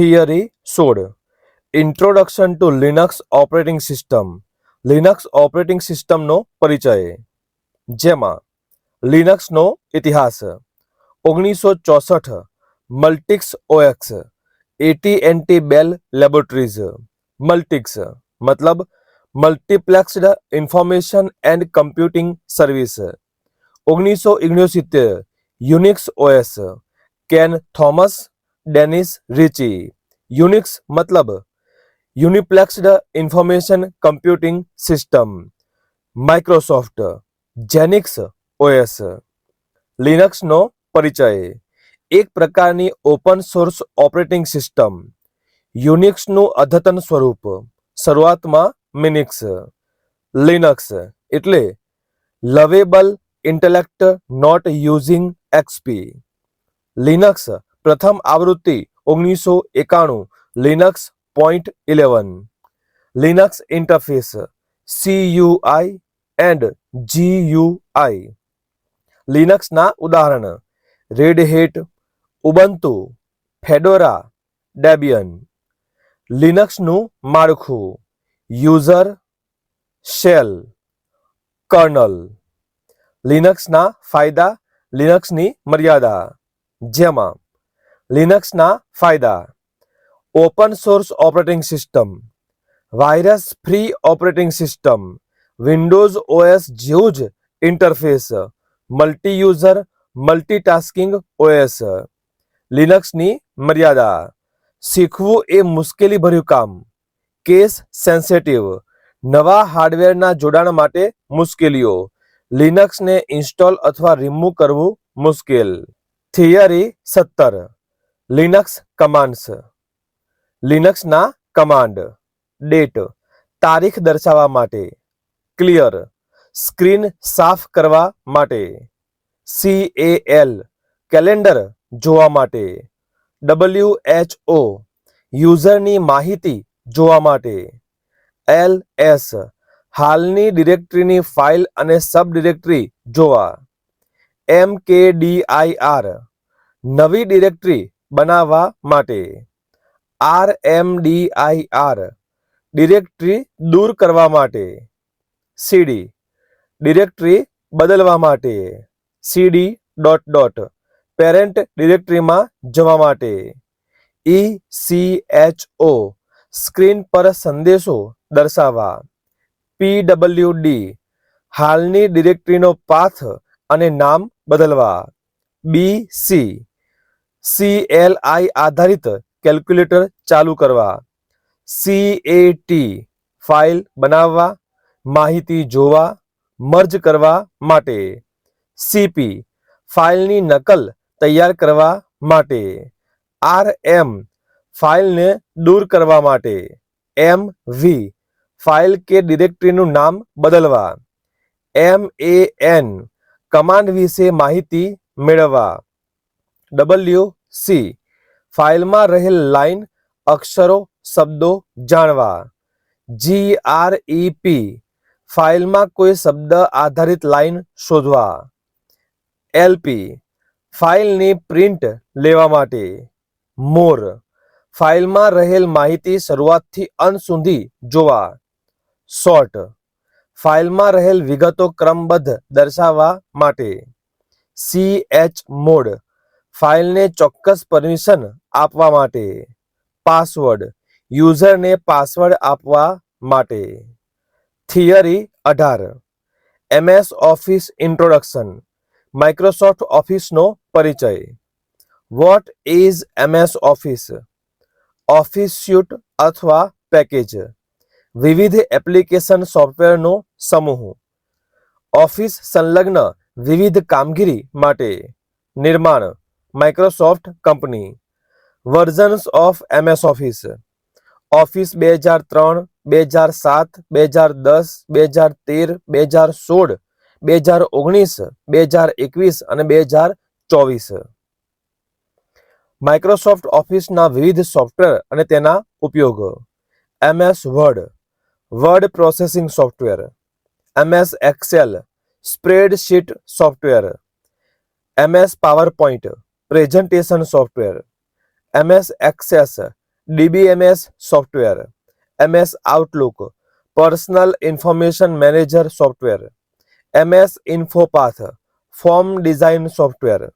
Theory સોળ. Introduction to Linux operating system Linux operating સિસ્ટમનો પરિચય. જેમાં લિનક્સનો ઇતિહાસ. ઓગણીસો ચોસઠ. Multics OX AT and T Bell laboratories Multics મતલબ multiplexed information and computing service ઓગણીસો ઓગણસિત્તેર. Unix OS Ken Thomas Dennis Ritchie. Unix મતલબ uniplexed information computing system. Microsoft Xenix OS. લિનક્સનો પરિચય. એક પ્રકારની ઓપન સોર્સ ઓપરેટિંગ સિસ્ટમ. યુનિક્સનું અદ્યતન સ્વરૂપ. શરૂઆતમાં મિનિક્સ. લિનક્સ એટલે lovable intellect not using XP. Linux પ્રથમ આવૃત્તિ ઓગણીસો એકાણું Linux point eleven Linux interface CUI and GUI લિનક્સના ઉદાહરણ Red Hat Ubuntu Fedora Debian લિનક્સનું માળખું યુઝર શેલ કર્નલ લિનક્સના ફાયદા લિનક્સની મર્યાદા. જેમાં લિનક્સના ફાયદા. Open source operating system. Virus free operating system. Windows OS જેવું જ interface. Multi user multitasking OS. લિનક્સની મર્યાદા. શીખવું એ મુશ્કેલીભર્યું કામ. Case sensitive. નવા હાર્ડવેરના જોડાણ માટે મુશ્કેલીઓ. લિનક્સને ઇન્સ્ટોલ અથવા રિમૂવ કરવું મુશ્કેલ. થિયરી સત્તર. લિનક્સ કમાન્ડ્સ લિનક્સના કમાન્ડ ડેટ તારીખ દર્શાવવા માટે. ક્લિયર સ્ક્રીન સાફ કરવા માટે. સી એ એલ કેલેન્ડર જોવા માટે. ડબલ્યુ એચ ઓ યુઝરની માહિતી જોવા માટે. એલ એસ હાલની ડિરેક્ટરીની ફાઇલ અને સબ ડિરેક્ટરી જોવા. M K D I R નવી ડિરેક્ટરી બનાવવા માટે. R M D I R directory દૂર કરવા માટે. સીડી, ડિરેક્ટરી બદલવા માટે. સીડી ડોટ ડોટ, પેરેન્ટ ડિરેક્ટરીમાં જવા માટે. E C H O, screen પર સંદેશો દર્શાવવા. પી ડબલ્યુ ડી, હાલની ડિરેક્ટરીનો પાથ અને નામ બદલવા. B C C L I આધારિત કેલ્ક્યુલેટર ચાલુ કરવા. સી એ ટી ફાઇલ બનાવવા, માહિતી જોવા, મર્જ કરવા માટે. સીપી ફાઇલની નકલ તૈયાર કરવા માટે. આર એમ ફાઇલને દૂર કરવા માટે. એમ વી ફાઇલ કે ડિરેક્ટરીનું નામ બદલવા. એમ એ એન કમાન્ડ વિશે માહિતી મેળવવા. ડબલ્યુ સી ફાઇલમાં રહેલ લાઇન અક્ષરો, શબ્દો જાણવા. જી આર ઈ પી ફાઇલમાં કોઈ શબ્દ આધારિત લાઇન શોધવા. એલપી ફાઇલની પ્રિન્ટ લેવા માટે. મોર ફાઇલમાં રહેલ માહિતી શરૂઆતથી અંત સુધી જોવા. શોર્ટ ફાઇલમાં રહેલ વિગતો ક્રમબદ્ધ દર્શાવવા માટે. સી એચ મોડ ફાઇલને ચોક્કસ પરમિશન આપવા માટે. પાસવર્ડ, યુઝરને પાસવર્ડ આપવા માટે. થિયરી અઢાર. એમએસ ઓફિસ ઇન્ટ્રોડક્શન, માઇક્રોસોફ્ટ ઓફિસનો પરિચય. What is MS Office? Office suite અથવા પેકેજ? વિવિધ એપ્લિકેશન સોફ્ટવેરનો સમૂહ. ઓફિસ સંલગ્ન વિવિધ કામગીરી માટે. નિર્માણ. Microsoft company. Versions of MS Office Office બે હજાર ત્રણ, બે હજાર સાત, બે હજાર દસ, બે હજાર તેર, બે હજાર સોળ, બે હજાર ઓગણીસ, બે હજાર એકવીસ અને બે હજાર ચોવીસ. માઇક્રોસોફ્ટ ઓફિસના વિવિધ સોફ્ટવેર અને તેના ઉપયોગ. MS Word word processing software MS Excel spreadsheet software MS PowerPoint presentation software, MS Access, DBMS software, MS Outlook, personal information manager software, MS InfoPath, form design software,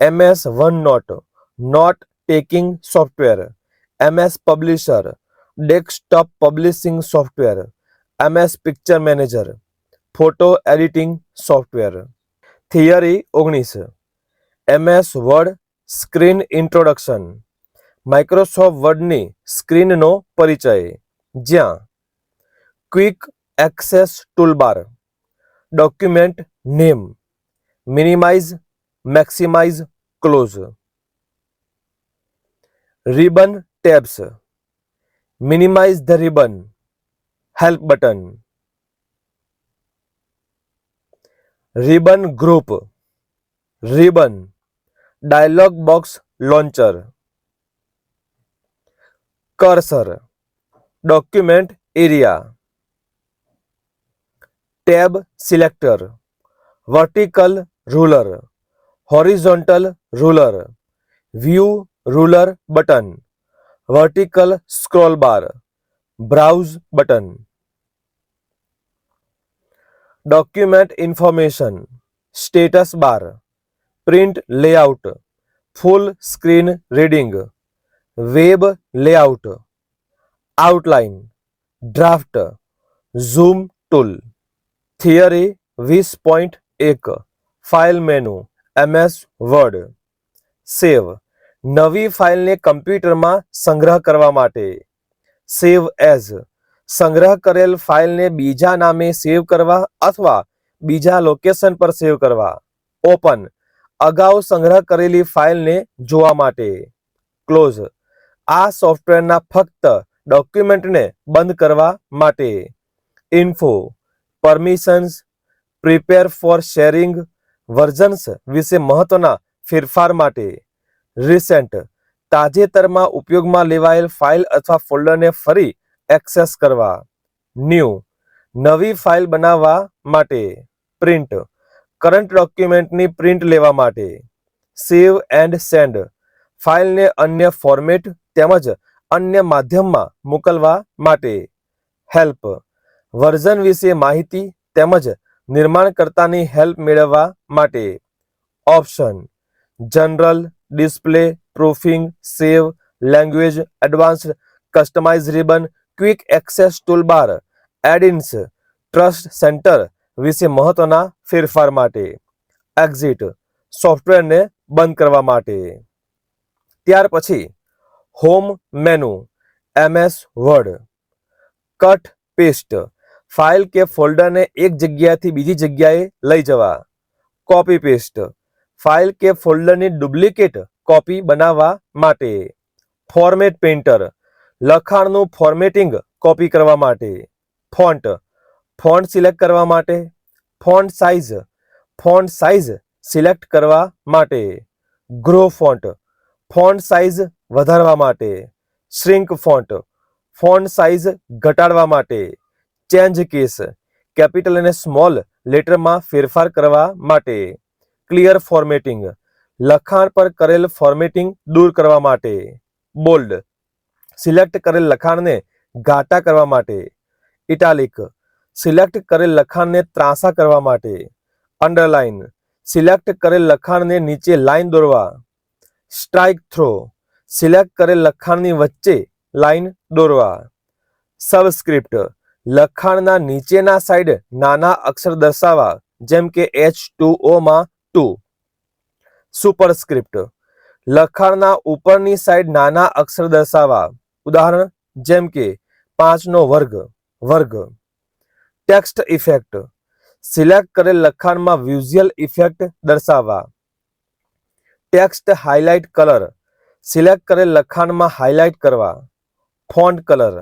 MS OneNote note taking software, MS Publisher, desktop publishing software, MS Picture Manager, photo editing software. Theory ઓગણીસ. MS Word screen introduction. Microsoft વર્ડની સ્ક્રીનનો પરિચય. જ્યાં quick access toolbar. Document name. Minimize, maximize, close. Ribbon tabs. Minimize the ribbon. Help button. Ribbon group. Ribbon. Dialog box launcher. Cursor. Document area. Tab selector. Vertical ruler. Horizontal ruler. View ruler button. Vertical scroll bar. Browse button. Document information. Status bar. Print layout full screen reading web layout outline draft zoom tool theory વીસ point એક file menu MS Word save નવી ફાઇલને કમ્પ્યુટરમાં સંગ્રહ કરવા માટે save as સંગ્રહ કરેલ ફાઇલને બીજા નામે સેવ કરવા અથવા બીજા લોકેશન પર સેવ કરવા. ઓપન અગાઉ સંગ્રહ કરેલી ફાઇલને જોવા માટે. ક્લોઝ. આ સોફ્ટવેરના ફક્ત ડોક્યુમેન્ટને બંધ કરવા માટે. Info. Permissions. Prepare for sharing versions વિશે મહત્વના ફેરફાર માટે. રિસેન્ટ. તાજેતરમાં ઉપયોગમાં લેવાયેલ ફાઇલ અથવા ફોલ્ડરને ફરી એક્સેસ કરવા. ન્યૂ. નવી ફાઇલ બનાવવા માટે. પ્રિન્ટ. કરંટ ડોક્યુમેન્ટની પ્રિન્ટ લેવા માટે સેવ એન્ડ સેન્ડ ફાઇલને અન્ય ફોર્મેટ તેમજ અન્ય માધ્યમમાં મોકલવા માટે હેલ્પ વર્ઝન વિશે માહિતી તેમજ નિર્માણકર્તાની હેલ્પ મેળવવા માટે option general, display, proofing, save, language, advanced customize ribbon, quick access toolbar, add-ins, trust centre વિશે મહત્વના ફેરફાર માટે. એક્ઝિટ સોફ્ટવેરને બંધ કરવા માટે. ત્યાર પછી home menu MS Word cut paste file કે ફોલ્ડરને એક જગ્યાએથી બીજી જગ્યાએ લઈ જવા. કોપી પેસ્ટ ફાઇલ કે ફોલ્ડરની ડુપ્લિકેટ કોપી બનાવવા માટે. ફોર્મેટ પેઇન્ટર લખાણનું ફોર્મેટિંગ કોપી કરવા માટે. ફોન્ટ ફોન્ટ સિલેક્ટ કરવા માટે, font size font size select કરવા માટે, ગ્રો ફોન્ટ ફોન્ટ સાઇઝ વધારવા માટે, શ્રિંક ફોન્ટ ફોન્ટ સાઇઝ ઘટાડવા માટે, ચેન્જ કેસ, કેપિટલ અને સ્મોલ લેટરમાં ફેરફાર કરવા માટે, ક્લિયર ફોર્મેટિંગ, લખાણ પર કરેલ ફોર્મેટિંગ દૂર કરવા માટે, બોલ્ડ, સિલેક્ટ કરેલ લખાણને ઘાટા કરવા માટે, ઇટાલિક સિલેક્ટ કરેલ લખાણને ત્રાંસા કરવા માટે. અંડરલાઇન સિલેક્ટ કરેલ લખાણને નીચે લાઇન દોરવા. સ્ટ્રાઇક થ્રો સિલેક્ટ કરેલ લખાણની વચ્ચે લાઇન દોરવા. સબસ્ક્રિપ્ટ લખાણના નીચેના સાઈડ નાના અક્ષર દર્શાવવા, જેમ કે એચ ટુ ઓમાં ટુ સુપરસ્ક્રિપ્ટ લખાણના ઉપરની સાઈડ નાના અક્ષર દર્શાવવા. ઉદાહરણ, જેમ કે પાંચનો વર્ગ વર્ગ. Text effect. સિલેક્ટ કરેલ લખાણમાં વિઝ્યુઅલ ઇફેક્ટ દર્શાવવા. ટેક્સ્ટ હાઇલાઇટ કલર સિલેક્ટ કરેલ લખાણમાં હાઇલાઇટ કરવા. ફોન્ટ કલર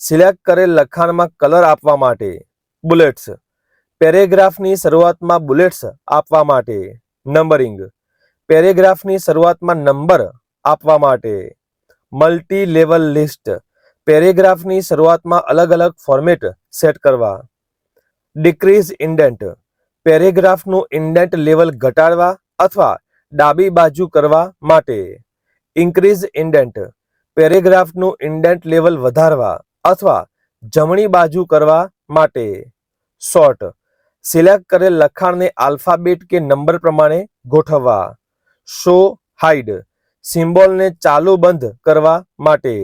સિલેક્ટ કરેલ લખાણમાં કલર આપવા માટે. બુલેટ્સ પેરેગ્રાફની શરૂઆતમાં બુલેટ્સ આપવા માટે. નંબરિંગ પેરેગ્રાફની શરૂઆતમાં નંબર આપવા માટે. મલ્ટી લેવલ લિસ્ટ પેરેગ્રાફની શરૂઆતમાં અલગ અલગ ફોર્મેટ સેટ કરવા. ડિક્રીઝ ઇન્ડેન્ટ પેરેગ્રાફનું ઇન્ડેન્ટ લેવલ ઘટાડવા અથવા ડાબી બાજુ કરવા માટે. ઇન્ક્રીઝ ઇન્ડેન્ટ પેરેગ્રાફનું ઇન્ડેન્ટ લેવલ વધારવા અથવા જમણી બાજુ કરવા માટે. શોર્ટ સિલેક્ટ કરેલ લખાણને આલ્ફાબેટ કે નંબર પ્રમાણે ગોઠવવા. શો હાઇડ સિમ્બોલને ચાલુ બંધ કરવા માટે.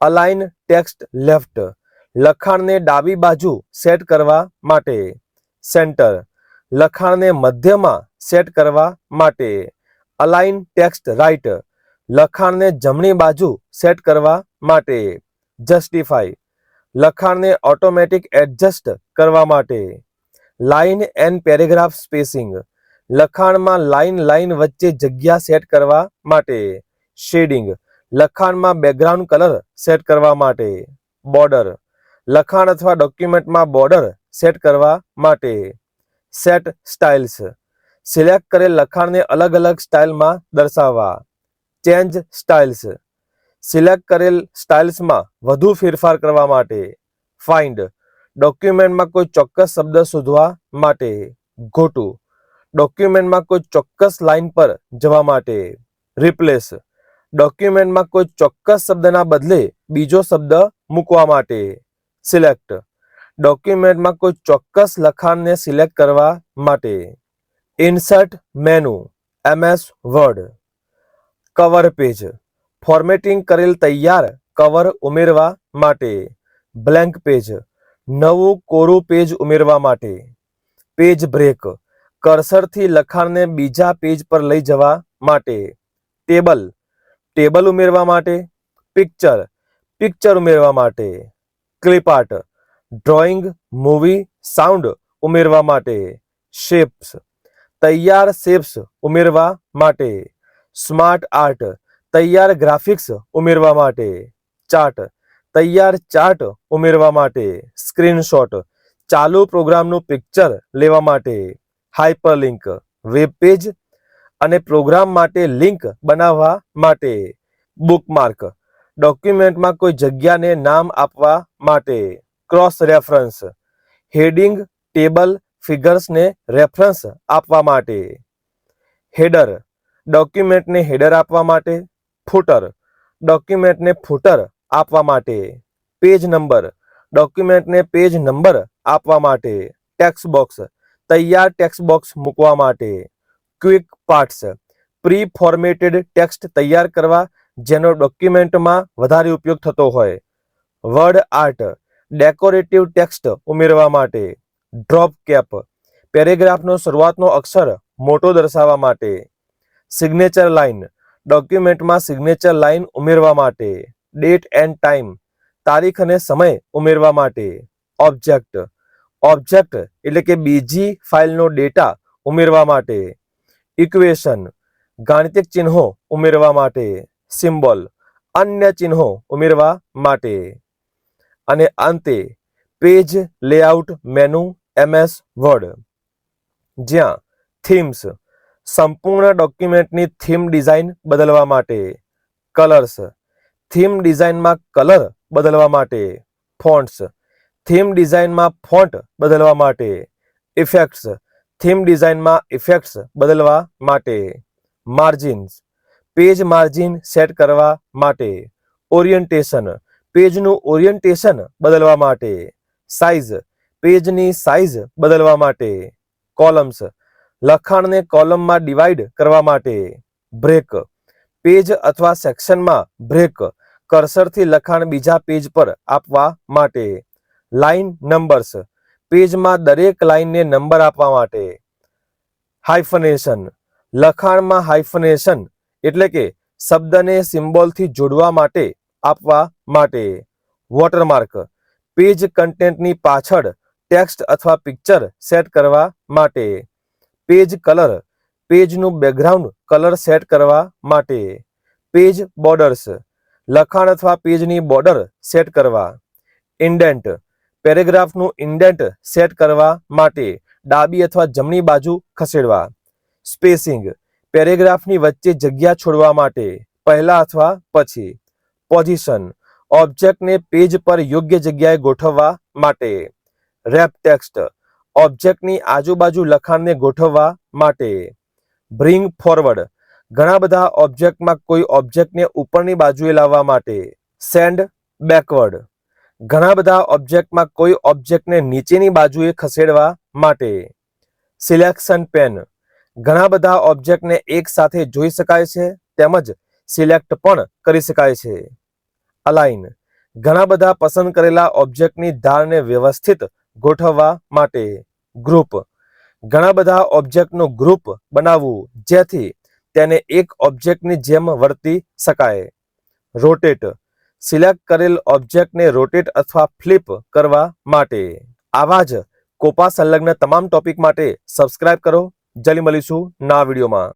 અલાઇન ટેક્સ્ટ લેફ્ટ લખાણને ડાબી બાજુ સેટ કરવા માટે. સેન્ટર. લખાણને મધ્યમાં સેટ કરવા માટે. Align text right. લખાણને જમણી બાજુ સેટ કરવા માટે. જસ્ટિફાઈ. લખાણને ઓટોમેટિક એડજસ્ટ કરવા માટે. Line and paragraph spacing. લખાણમાં line line વચ્ચે જગ્યા સેટ કરવા માટે. શેડિંગ. લખાણમાં બેકગ્રાઉન્ડ કલર સેટ કરવા માટે. બોર્ડર. લખાણ અથવા ડોક્યુમેન્ટમાં બોર્ડર સેટ કરવા માટે. સેટ સ્ટાઇલ્સ સિલેક્ટ કરેલ લખાણને અલગ અલગ સ્ટાઇલમાં દર્શાવવા. ચેન્જ સ્ટાઇલ્સ સિલેક્ટ કરેલ સ્ટાઇલ્સમાં વધુ ફેરફાર કરવા માટે. ફાઇન્ડ ડોક્યુમેન્ટમાં કોઈ ચોક્કસ શબ્દ શોધવા માટે. ગોટું ડોક્યુમેન્ટમાં કોઈ ચોક્કસ લાઇન પર જવા માટે. રિપ્લેસ ડોક્યુમેન્ટમાં કોઈ ચોક્કસ શબ્દના બદલે બીજો શબ્દ મૂકવા માટે. સિલેક્ટ ડોક્યુમેન્ટમાં કોઈ ચોક્કસ લખાણને સિલેક્ટ કરવા માટે insert menu MS Word cover page formatting કરેલ તૈયાર કવર ઉમેરવા માટે બ્લેન્ક પેજ નવું કોરું પેજ ઉમેરવા માટે પેજ બ્રેક કર્સરથી લખાણને બીજા પેજ પર લઈ જવા માટે ટેબલ ટેબલ ઉમેરવા માટે પિક્ચર પિક્ચર ઉમેરવા માટે clip art, drawing, movie, sound ઉમેરવા માટે શેપ્સ, તૈયાર શેપ્સ ઉમેરવા માટે સ્માર્ટ આર્ટ, તૈયાર ગ્રાફિક્સ ઉમેરવા માટે ચાર્ટ, તૈયાર ચાર્ટ ઉમેરવા માટે સ્ક્રીનશોટ, ચાલુ પ્રોગ્રામનું પિક્ચર લેવા માટે હાઇપરલિંક વેબ પેજ અને પ્રોગ્રામ માટે લિંક બનાવવા માટે બુકમાર્ક. ડોક્યુમેન્ટમાં કોઈ જગ્યાને નામ આપવા માટે. ક્રોસ રેફરન્સ હેડિંગ ટેબલ ફિગર્સને રેફરન્સ આપવા માટે. હેડર ડોક્યુમેન્ટને હેડર આપવા માટે. ફૂટર ડોક્યુમેન્ટને ફૂટર આપવા માટે. પેજ નંબર ડોક્યુમેન્ટને પેજ નંબર આપવા માટે. ટેક્સ બોક્સ તૈયાર ટેક્સ બોક્સ મૂકવા માટે. Quick parts preformatted text તૈયાર કરવા જેનો ડોક્યુમેન્ટમાં વધારે ઉપયોગ થતો હોય. વર્ડ આર્ટ ડેકોરેટિવ ટેક્સ્ટ ઉમેરવા માટે. ડ્રોપ કેપ પેરેગ્રાફનો શરૂઆતનો અક્ષર મોટો દર્શાવવા માટે. સિગ્નેચર લાઇન ડોક્યુમેન્ટમાં સિગ્નેચર લાઇન ઉમેરવા માટે. ડેટ એન્ડ ટાઈમ તારીખ અને સમય ઉમેરવા માટે. ઓબ્જેક્ટ ઓબ્જેક્ટ એટલે કે બીજી ફાઇલનો ડેટા ઉમેરવા માટે. ઇક્વેશન ગાણિતિક ચિહ્નો ઉમેરવા માટે. સિમ્બોલ. અન્ય ચિહ્નો ઉમેરવા માટે. અને અંતે, page layout menu, MS, Word. જ્યાં થીમ્સ, સંપૂર્ણ ડોક્યુમેન્ટની થીમ ડિઝાઇન બદલવા માટે. કલર્સ, થીમ ડિઝાઇનમાં કલર બદલવા માટે. ફોન્ટ્સ, થીમ ડિઝાઇનમાં ફોન્ટ બદલવા માટે. ઇફેક્ટ્સ, થીમ ડિઝાઇનમાં ઇફેક્ટ્સ બદલવા માટે. માર્જિન્સ પેજ માર્જિન સેટ કરવા માટે. ઓરિયન્ટેશન પેજનું ઓરિયન્ટેશન બદલવા માટે. સાઇઝ. પેજની સાઇઝ બદલવા માટે. કોલમ્સ. લખાણને કોલમમાં ડિવાઈડ કરવા માટે. બ્રેક. પેજ અથવા સેક્શનમાં બ્રેક. કર્સરથી લખાણ બીજા પેજ પર આપવા માટે. Line numbers. પેજમાં દરેક લાઇનને નંબર આપવા માટે. હાઇફનેશન. લખાણમાં હાઇફનેશન. એટલે કે શબ્દને સિમ્બોલથી જોડવા માટે, આપવા માટે. વોટરમાર્ક પેજ કન્ટેન્ટની પાછળ ટેક્સ્ટ અથવા પિક્ચર સેટ કરવા માટે. પેજ કલર પેજનું બેકગ્રાઉન્ડ કલર સેટ કરવા માટે. પેજ બોર્ડર્સ લખાણ અથવા પેજની બોર્ડર સેટ કરવા. ઇન્ડેન્ટ પેરેગ્રાફનું ઇન્ડેન્ટ સેટ કરવા માટે. ડાબી અથવા જમણી બાજુ ખસેડવા. સ્પેસિંગ પેરેગ્રાફની વચ્ચે જગ્યા છોડવા માટે પહેલા અથવા પછી. પોઝિશન. ઓબ્જેક્ટને પેજ પર યોગ્ય જગ્યાએ ગોઠવવા માટે. Wrap text. ઓબ્જેક્ટની આજુબાજુ લખાણને ગોઠવવા માટે. Bring forward. ઘણા બધા ઓબ્જેક્ટમાં કોઈ ઓબ્જેક્ટને ઉપરની બાજુએ લાવવા માટે. Send backward. ઘણા બધા ઓબ્જેક્ટમાં કોઈ ઓબ્જેક્ટને નીચેની બાજુએ ખસેડવા માટે. Selection pane. ઘણા બધા ઓબ્જેક્ટને એક સાથે જોઈ શકાય છે, તેમજ સિલેક્ટ પણ કરી શકાય છે. અલાઇન ઘણા બધા પસંદ કરેલા ઓબ્જેક્ટની ધારને વ્યવસ્થિત ગોઠવવા માટે ગ્રુપ ઘણા બધા ઓબ્જેક્ટનું ગ્રુપ બનાવવું, જેથી તેને એક ઓબ્જેક્ટની જેમ વર્તી શકાય. રોટેટ સિલેક્ટ કરેલ ઓબ્જેક્ટને રોટેટ અથવા ફ્લિપ કરવા માટે. આવા જ કોપા સંલગ્ન તમામ ટોપિક માટે સબસ્ક્રાઇબ કરો. જલ્દી મળીશું ના વિડીયોમાં.